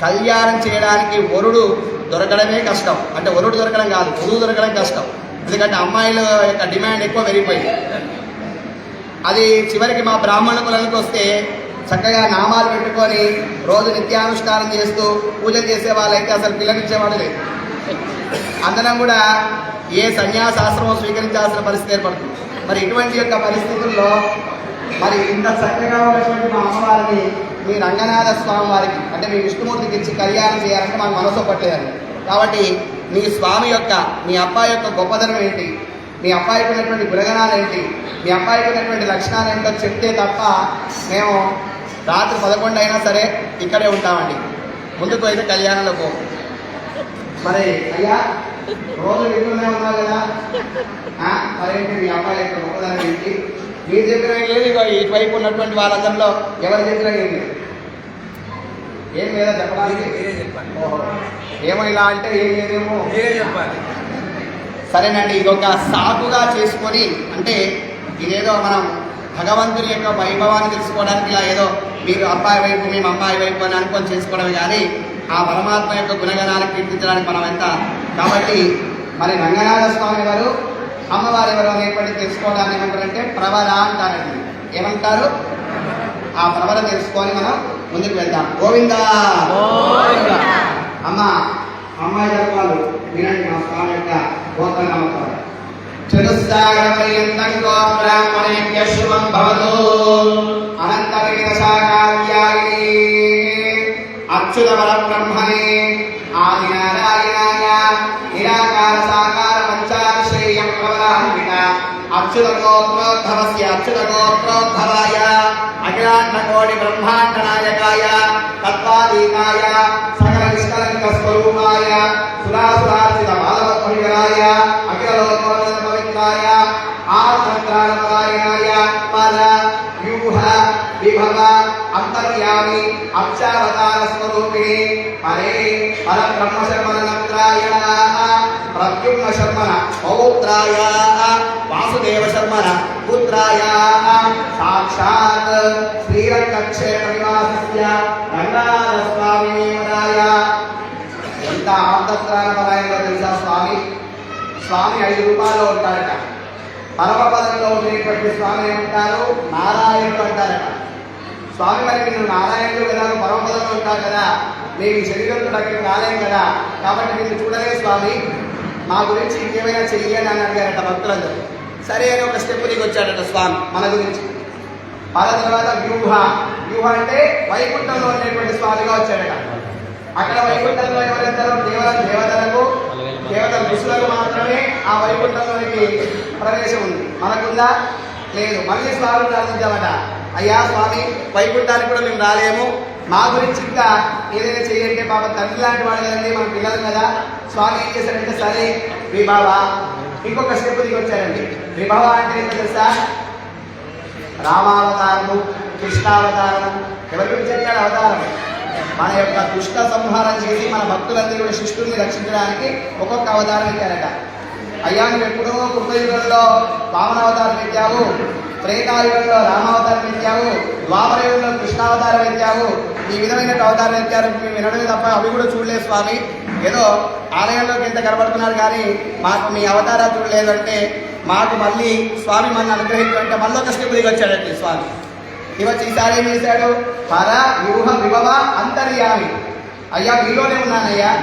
కళ్యాణం చేయడానికి వరుడు దొరకడమే కష్టం. అంటే వరుడు దొరకడం కాదు వరుడు దొరకడం కష్టం. ఎందుకంటే అమ్మాయిల యొక్క డిమాండ్ ఎక్కువ పెరిగిపోయింది. అది చివరికి మా బ్రాహ్మణ కులానికి వస్తే చక్కగా నామాలు పెట్టుకొని రోజు నిత్యానుష్ఠానం చేస్తూ పూజలు చేసే వాళ్ళైతే అసలు పిల్లనిచ్చేవాడు లేదు. అందరం కూడా ఏ సన్యాసాశ్రమం స్వీకరించాల్సిన పరిస్థితి ఏర్పడుతుంది. మరి ఇటువంటి యొక్క పరిస్థితుల్లో మరి ఇంత చక్కగా ఉన్నటువంటి మా అమ్మవారిని మీ రంగనాథ స్వామి వారికి అంటే మీ విష్ణుమూర్తికి ఇచ్చి కళ్యాణం చేయాలంటే మాకు మనసు పట్టలేదండి కాబట్టి మీ స్వామి యొక్క మీ అబ్బాయి యొక్క గొప్పదనం ఏంటి? మీ అబ్బాయికి ఉన్నటువంటి గుణగణాలు ఏంటి? మీ అబ్బాయికి ఉన్నటువంటి లక్షణాలు ఏంటో చెప్తే తప్ప మేము రాత్రి పదకొండు అయినా సరే ఇక్కడే ఉంటామండి. ముందుకు అయితే కళ్యాణంలో పో. మరి అయ్యా రోజు వింటూనే ఉన్నారు కదా? ఆ, మరేంటి మీ అబ్బాయి యొక్క గొప్పదనం ఏంటి? మీరు చెప్పిన లేదు ఇగో ఇటువైపు ఉన్నటువంటి వాళ్ళందరిలో ఎవరు చెప్పినా ఏం లేదు ఏం లేదా చెప్పడానికి ఓహో. ఏమో ఇలా అంటే ఏం లేదేమో. మీరే చెప్పాలి. సరేనండి ఇది ఒక సాకుగా చేసుకొని అంటే ఇదేదో మనం భగవంతుని యొక్క వైభవాన్ని తెలుసుకోవడానికి ఇలా ఏదో మీరు అబ్బాయి వైపు మేము అమ్మాయి వైపు అని అనుకొని చేసుకోవడమే కానీ ఆ పరమాత్మ యొక్క గుణగణాన్ని కీర్తించడానికి మనం ఎంత కాబట్టి మరి రంగనాథ స్వామి వారు అమ్మవారు ఎవరు తెలుసుకోవడానికి ఏమంటారంటే ప్రవర అంటారండి. ఏమంటారు? ఆ ప్రవర తెలుసుకొని మనం ముందుకు వెళ్దాం. గోవిందా! అమ్మ అమ్మాయి వాళ్ళు వినండి మా స్వామి యొక్క గోత్ర నామకాలు చతుస్సాగరపర్యంతం గోబ్రాహ్మణేభ్య శుభం భవతు. అనంతవిధ శాకార్యాయే అచ్యుత పరబ్రహ్మణే ఆదినారాయణాయ. నిరాకార ప్రవరాన్విత అచ్యుత గోత్రోద్భవస్య అచ్యుత గోత్రోద్భవాయ అఖిలాండ కోటి బ్రహ్మాండ నాయకాయ తత్వాదీకాయ సకల నిష్కలంక స్వరూపాయ సురాసురార్చిత మాధవ పరిగరాయ అఖిల లోకోత్తర పవిత్రాయ ఆత్మత్రాణపరాయణాయ పద వ్యూహ విభవ అంతర్యామి అక్షావతార స్వరూపిణి పరే పరబ్రహ్మ శర్మణ ప్రద్యుమ్న శర్మణ పౌత్రాయ వాసుదేవ శర్మణ పుత్రాయ సాక్షాత్ శ్రీరంగక్షేత్ర నివాసస్య రంగనాథ స్వామి ఎంత ఆంతత్రాణపరాయణలో తెలుసా స్వామి? స్వామి ఐదు రూపాయలు ఉంటారట. పరమపదంలో ఉండేటువంటి స్వామి ఏమంటారు? నారాయణుడు అంటారట. స్వామి మరి మీరు నారాయణుడు కదా పరమపదంలో ఉంటారు కదా. మేము ఈ శరీరంతో అక్కడికి రాలేం కదా. కాబట్టి మీరు చూడలే స్వామి. మా గురించి ఇంకేమైనా చెయ్యని అని అడిగారట భక్తులందరూ. సరే అని ఒక స్టెప్ దిగి వచ్చాడట స్వామి మన గురించి. మన తర్వాత వ్యూహ. వ్యూహ అంటే వైకుంఠంలో ఉండేటువంటి స్వామిగా వచ్చాడట. అక్కడ వైకుంఠంలో ఎవరెందరూ? దేవత దేవతలకు దేవత ఋషులకు మాత్రమే ఆ వైకుంఠంలోనికి ప్రవేశం ఉంది. మనకుందా? లేదు. మళ్ళీ స్వామి ప్రార్థించామట అయ్యా స్వామి వైకుంఠానికి కూడా మేము రాలేము. మా గురించి ఇంకా ఏదైనా చేయంటే పాప తండ్రి లాంటి వాడు కదండి మన పిల్లలు కదా. స్వామి ఏం చేశారంటే సరే విభావ ఇంకొక స్టెప్ దిగొచ్చారండి మీ విభావ అంటే ఏంటో తెలుసా? రామావతారము కృష్ణావతారము ఎవరి గురించి ఎక్కడ అవతారం? మన యొక్క దుష్ట సంహారం చేసి మన భక్తులందరూ కూడా శిష్యుల్ని రక్షించడానికి ఒక్కొక్క అవతారం ఇచ్చారట అయ్యా నువ్వు ఎప్పుడో కృతయుగంలో వామనావతారం పెట్టావు త్రేతాయుగంలో రామావతారం ఎత్తావు ద్వాపరయుగంలో కృష్ణావతారం ఎత్తావు ఈ విధమైన అవతారం ఎత్తారు. మేము వినడమే తప్ప అవి కూడా చూడలేదు స్వామి. ఏదో ఆలయంలోకి ఎంత కనబడుతున్నారు కానీ మాకు మీ అవతారాలు చూడలేదు అంటే మాకు మళ్ళీ స్వామి మన అనుగ్రహించాలంటే మళ్ళీ ఒక స్టెప్ దిగి వచ్చాడండి స్వామి. ఇవచ్చి ఈసారి ఏం చేశాడు? పర వ్యూహ విభవ అంతర్యామి. అయ్యా మీలోనే ఉన్నానయ్యా.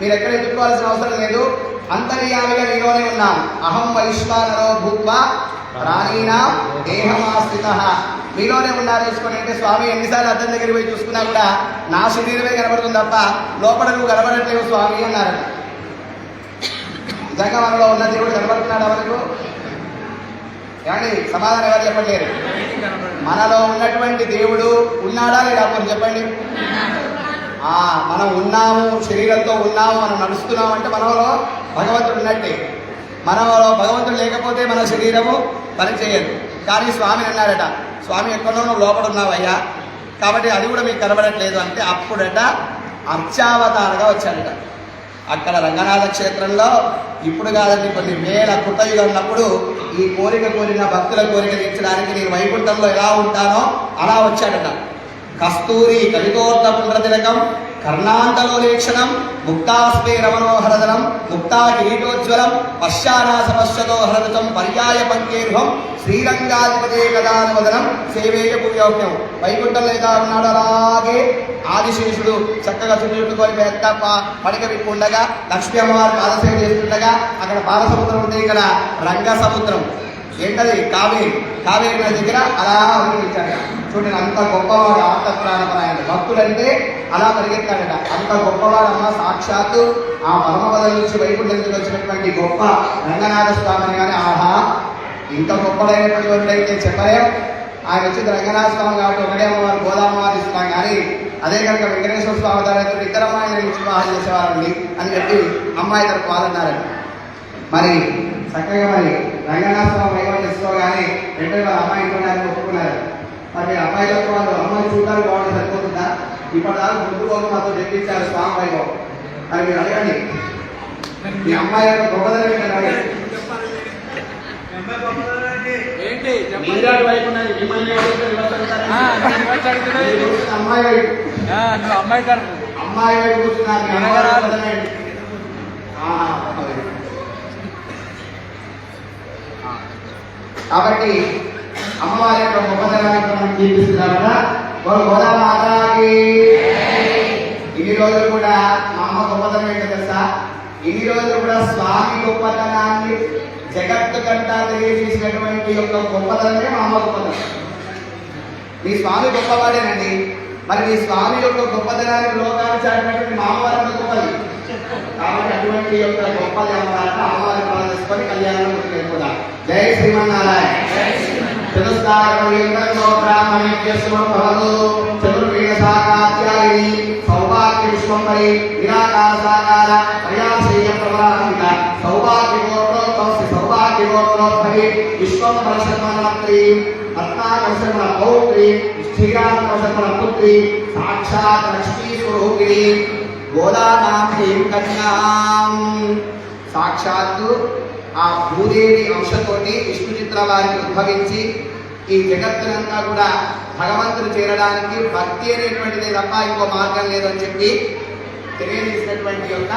మీరు ఎక్కడ ఎదుర్కోవాల్సిన అవసరం లేదు. అంతర్యామిగా నీలోనే ఉన్నాను అహం వైశ్వానరో భూత్వా ప్రాణీనా దేహమాశ్రిత. మీలోనే ఉన్నారు చూసుకొని అంటే స్వామి ఎన్నిసార్లు అర్థం దగ్గరికి పోయి చూసుకున్నా కూడా నా శరీరమే కనబడుతుంది తప్ప లోపల నువ్వు కనబడట్లేవు స్వామి అన్నారు నిజంగా మనలో ఉన్న దేవుడు కనబడుతున్నాడు ఎవరికి ఏమండి సమాధానం ఎవరు చెప్పలేరు మనలో ఉన్నటువంటి దేవుడు ఉన్నాడా లేదా అప్పుడు చెప్పండి. మనం ఉన్నాము శరీరంతో ఉన్నాము మనం నడుస్తున్నాము అంటే మనలో భగవంతుడు ఉన్నట్టే. మనలో భగవంతుడు లేకపోతే మన శరీరము పనిచేయదు. కానీ స్వామి అన్నారట స్వామి ఎక్కడో నువ్వు లోపల ఉన్నావయ్యా కాబట్టి అది కూడా మీకు కనబడట్లేదు అంటే అప్పుడట అర్చావతారగా వచ్చాడట. అక్కడ రంగనాథ క్షేత్రంలో ఇప్పుడు కాదండి కొన్ని వేల కృతయుగం ఉన్నప్పుడు ఈ కోరిక కోరిన భక్తుల కోరిక తీర్చడానికి నేను వైకుంఠంలో ఎలా ఉంటానో అలా వచ్చాడట. కస్తూరి కలితోర్ధ పుండ్రతిలకం కర్ణాంతలోలేక్షణం ముక్తాస్మే రమణోహరదనం ముక్తా కిరీటోజ్వలం పశ్చానాసపశ్చతో హరదతం పర్యాయ పంకేర్హం శ్రీరంగాధిపతే కదానువదనం సేవేయ పుణ్యోగ్యం వైకుంఠం లేదా ఉన్నాడు అలాగే ఆదిశేషుడు చక్కగా చుట్టుకొని పెద్ద పడక పెట్టుకుండగా లక్ష్మీ అమ్మవారు పాదసేవ చేస్తుండగా అక్కడ బాలసముద్రం ఉంది ఇక్కడ రంగ సముద్రం ఏంటది? కావేరి. కావేరి నది దగ్గర అలా అవతరించాడు చూడండి అంత గొప్పవాడు ఆత్మ ప్రాణపరాయణ భక్తులంటే అలా పరిగెత్తాడట. అంత గొప్పవాడు అమ్మ సాక్షాత్తు ఆ పరమపదం నుంచి వైకుంఠం నుంచి వచ్చినటువంటి గొప్ప రంగనాథ స్వామిని కానీ ఆహా ఇంత గొప్పదైనటువంటి వాళ్ళైతే చెప్పలేం. ఆయన వచ్చి రంగనాథ స్వామి కాబట్టి ఒకటే అమ్మవారు గోదామ్మవారు ఇస్తున్నాం కానీ అదే కనుక వెంకటేశ్వర స్వామి ద్వారా ఇద్దరు అమ్మాయిని వివాహం చేసేవారండి అని చెప్పి అమ్మాయి తరపు వాళ్ళన్నారు. మరి చక్కగా మరి రంగనాథ స్వామి వైభవం చేసుకోగానే వెంటనే వాళ్ళ అమ్మాయి ఇంట్లో ఒప్పుకున్నారు. మరి మీ అమ్మాయి తరపు వాళ్ళు అమ్మాయి చూడడానికి బాగుంటే సరిపోతుందా? ఇప్పటిదాకా ముందు కోసం మాతో తెప్పించారు స్వామి వైభవం. మరి మీరు అడగండి. మీ అమ్మాయి యొక్క గొప్పదనం ఏంటంటే వైపు అమ్మాయి వైపు. అమ్మాయి తరపు అమ్మాయి వైపు కూర్చున్నారు మీ అమ్మాయి అనగరాదు. గొప్పదనం ఏంటి? ఆహా, అమ్మాయి. కాబట్టి అమ్మవారి యొక్క గొప్పతనాన్ని చూపిస్తున్నారు మనం చూపిస్తున్నారట గోదామాతాకి. ఇన్ని రోజులు కూడా మా అమ్మ గొప్పతనం ఏంటో తెలుసా? ఇన్ని రోజులు కూడా స్వామి గొప్పతనాన్ని జగత్తు కంటా తెలియజేసినటువంటి యొక్క గొప్పతనమే మా అమ్మ గొప్పతనం. మీ స్వామి గొప్పవాడేనండి. మరి మీ స్వామి యొక్క గొప్పతనాన్ని లోకాన్ని చాటినటువంటి మా అమ్మవారి గొప్పది? కాబట్టి అటువంటి యొక్క గొప్పది అమ్మవారి పాలన కళ్యాణం కూడా జై శ్రీమన్నారాయణ చతుర్వేద సాకాత్యాయిని సౌభాగ్య విశ్వంబరి నిరాకార సాకార ప్రయాసేయ ప్రవరాహిత సౌభాగ్య గోత్రోద్భవ సౌభాగ్య గోత్రోద్భవి విశ్వంబర శర్మణత్రి రత్నాకర పౌత్రి శ్రీరామ పుత్రి సాక్షాత్ లక్ష్మీ స్వరూపిణి గోదానాం కన్యాం సాక్షాత్తు ఆ భూదేవి అంశతోటి విష్ణు చిత్ర వారికి ఉద్భవించి ఈ జగత్తునంతా కూడా భగవంతుడు చేరడానికి భక్తి అనేటువంటిది తప్ప ఇంకో మార్గం లేదని చెప్పి తెలియజేసినటువంటి యొక్క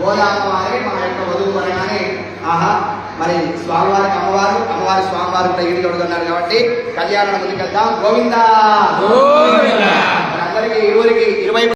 గోదామ వారే మా యొక్క వధువు అనగానే ఆహా మరి స్వామివారికి అమ్మవారు అమ్మవారి స్వామివారు కూడా ఈడి తొడుగున్నారు కాబట్టి కళ్యాణం ముందుకెళ్దాం గోవిందా! అందరికీ ఇరువురికి ఇరువైపు